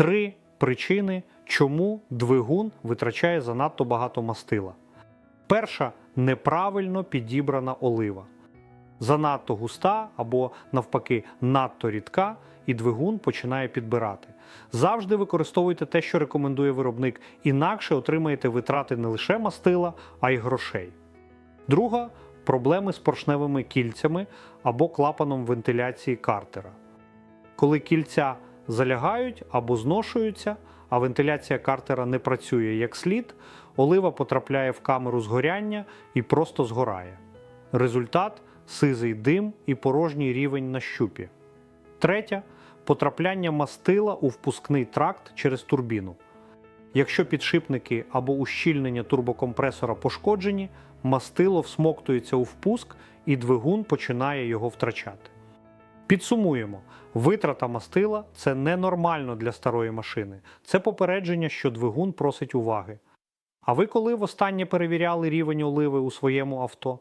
Три причини, чому двигун витрачає занадто багато мастила. Перша неправильно підібрана олива. Занадто густа або, навпаки, надто рідка, і двигун починає підбирати. Завжди використовуйте те, що рекомендує виробник, інакше отримаєте витрати не лише мастила, а й грошей. Друга проблеми з поршневими кільцями або клапаном вентиляції картера. Коли кільця залягають або зношуються, а вентиляція картера не працює як слід, олива потрапляє в камеру згоряння і просто згорає. Результат сизий дим і порожній рівень на щупі. Третя потрапляння мастила у впускний тракт через турбіну. Якщо підшипники або ущільнення турбокомпресора пошкоджені, мастило всмоктується у впуск і двигун починає його втрачати. Підсумуємо: витрата мастила це ненормально для старої машини. Це попередження, що двигун просить уваги. А ви коли востаннє перевіряли рівень оливи у своєму авто?